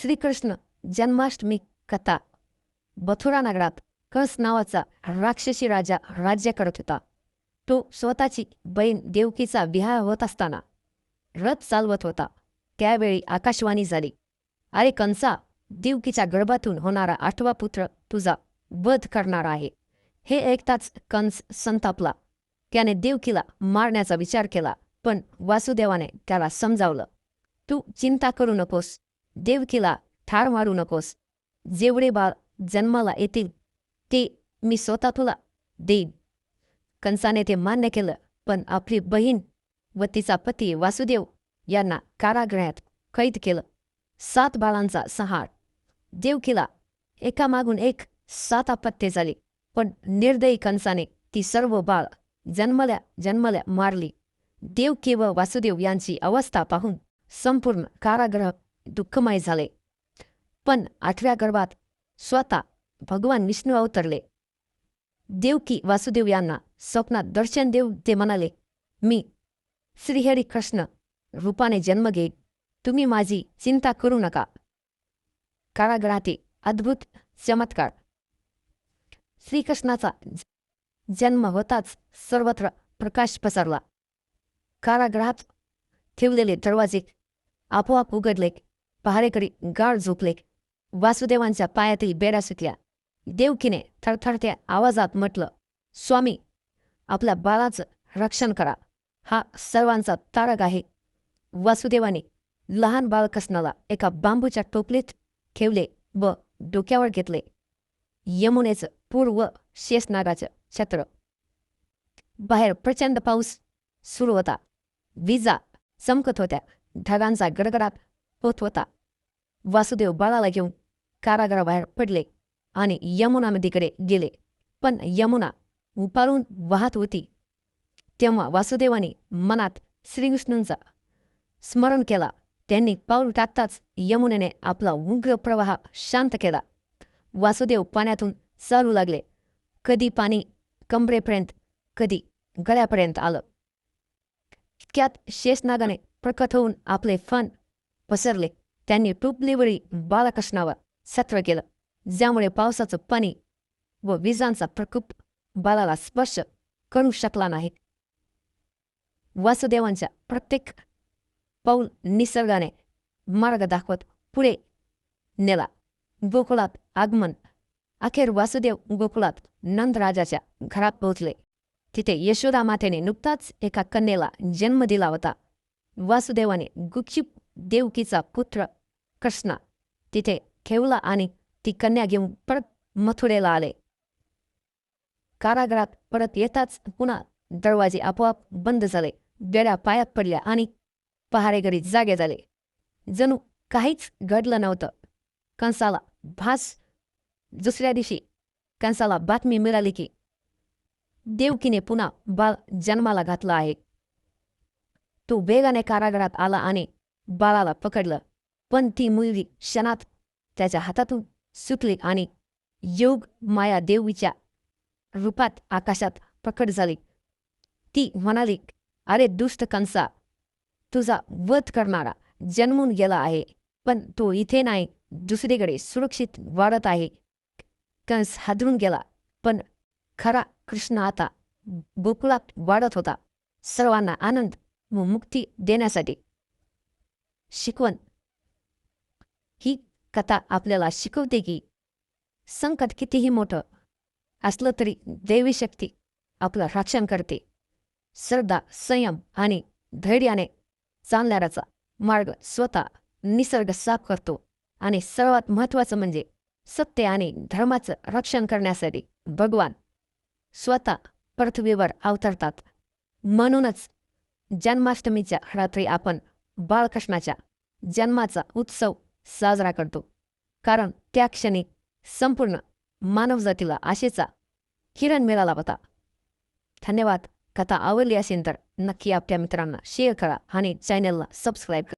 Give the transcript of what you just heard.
श्रीकृष्ण जन्माष्टमी कथा. बथुरा नगरात कंस नावाचा राक्षसी राजा राज्य करत होता. तो स्वतःची बहीण देवकीचा विवाह होत असताना रथ चालवत होता. त्यावेळी आकाशवाणी झाली. अरे कंसा देवकीच्या गर्भातून होणारा आठवा पुत्र तुझा वध करणार आहे. हे ऐकताच कंस संतापला. त्याने देवकीला मारण्याचा विचार केला पण वासुदेवाने त्याला समजावलं. तू चिंता करू नकोस. देवकीला ठार मारू नकोस. जेवढे बाळ जन्माला येतील ते मी स्वतः तुला देईन. कंसाने ते मान्य केलं पण आपली बहीण व तिचा पती वासुदेव यांना कारागृहात कैद केलं. सात बाळांचा सहार देवकीला एकामागून एक सात आपत्ते झाली पण निर्दयी कंसाने ती सर्व बाळ जन्मल्या जन्मल्या मारली. देवकी व वासुदेव यांची अवस्था पाहून संपूर्ण कारागृह दुःखमय झाले. पण आठव्या गर्भात स्वतः भगवान विष्णू अवतरले देवकी वासुदेव यांना स्वप्नात दर्शन देव ते म्हणाले मी श्रीहरी कृष्ण रूपाने जन्म घेईन. तुम्ही माझी चिंता करू नका. कारागृहातील अद्भुत चमत्कार. श्रीकृष्णाचा जन्म होताच सर्वत्र प्रकाश पसरला. कारागृहात ठेवलेले दरवाजे आपोआप उघडले. पहारेकरी गाढ झोपले. वासुदेवांच्या पायातील बेडा सुटल्या. देवकीने थरथरत्या आवाजात म्हटलं स्वामी आपल्या बाळाचं रक्षण करा. हा सर्वांचा तारक आहे. वासुदेवाने लहान बाळकृष्णाला एका बांबूच्या टोपलीत ठेवले व डोक्यावर घेतले. यमुनेचं पूर्व शेषनागाचं छत्र. बाहेर प्रचंड पाऊस सुरू होता. विजा चमकत होत्या. ढगांचा गडगडाट होत होता वासुदेव बाळाला घेऊन कारागराबाहेर पडले आणि यमुना नदीकडे गेले. पण यमुना उपारून वाहत होती. तेव्हा वासुदेवाने मनात श्रीकृष्णांचा स्मरण केला. त्यांनी पाऊल टाकताच यमुनेने आपला उग्र प्रवाह शांत केला. वासुदेव पाण्यातून चालू लागले. कधी पाणी कमरेपर्यंत कधी गळ्यापर्यंत आलं. इतक्यात शेषनागाने प्रकट होऊन आपले फण पसरले. त्यांनी टुपलीवरी बालकृष्णावर सत्र केलं. ज्यामुळे पावसाचं पाणी व विजांचा प्रकोप बालाला स्पर्श करू शकला नाही. वासुदेवांच्या प्रत्येक पाऊल निसर्गाने मार्ग दाखवत पुढे नेला. गोकुळात आगमन. अखेर वासुदेव गोकुळात नंदराजाच्या घरात पोहोचले. तिथे यशोदा मातेने नुकताच एका कन्येला जन्म दिला होता. वासुदेवाने गुपचूप देवकीचा पुत्र कृष्णा. तिथे ठेवला आणि ती कन्या घेऊन परत मथुरेला आले. कारागृहात परत येताच पुन्हा दरवाजे आपोआप बंद झाले. बेड्या पायात पडल्या आणि पहारेकरी जागे झाले. जणू काहीच घडलं नव्हतं. कंसाला भास. दुसऱ्या दिवशी कंसाला बातमी मिळाली की देवकीने पुन्हा बाळ जन्माला घातला आहे. तो वेगाने कारागृहात आला आणि बाळाला पकडलं. पण ती मुलगी क्षणात त्याच्या हातातून सुटली आणि योग माया देवीच्या रूपात आकाशात प्रकट झाली. ती म्हणाली अरे दुष्ट कंसा तुझा वध करणारा जन्मून गेला आहे पण तो इथे नाही दुसरीकडे सुरक्षित वाढत आहे. कंस हादरून गेला पण खरा कृष्ण आता गोकुळात वाढत होता. सर्वांना आनंद व मुक्ती देण्यासाठी शिकवण. ही कथा आपल्याला शिकवते की संकट कितीही मोठं असलं तरी देवी शक्ती आपलं रक्षण करते. श्रद्धा संयम आणि धैर्याने चालणाऱ्याचा मार्ग स्वतः निसर्ग साफ करतो आणि सर्वात महत्त्वाचं म्हणजे सत्य आणि धर्माचं रक्षण करण्यासाठी भगवान स्वतः पृथ्वीवर अवतरतात. म्हणूनच जन्माष्टमीच्या रात्री आपण बाळकृष्णाच्या जन्माचा उत्सव साजरा करतो. कारण त्या क्षणी संपूर्ण मानवजातीला आशेचा किरण मिळाला होता. धन्यवाद. कथा आवडली असेल तर नक्की आपल्या मित्रांना शेअर करा आणि चॅनलला सबस्क्राईब करा.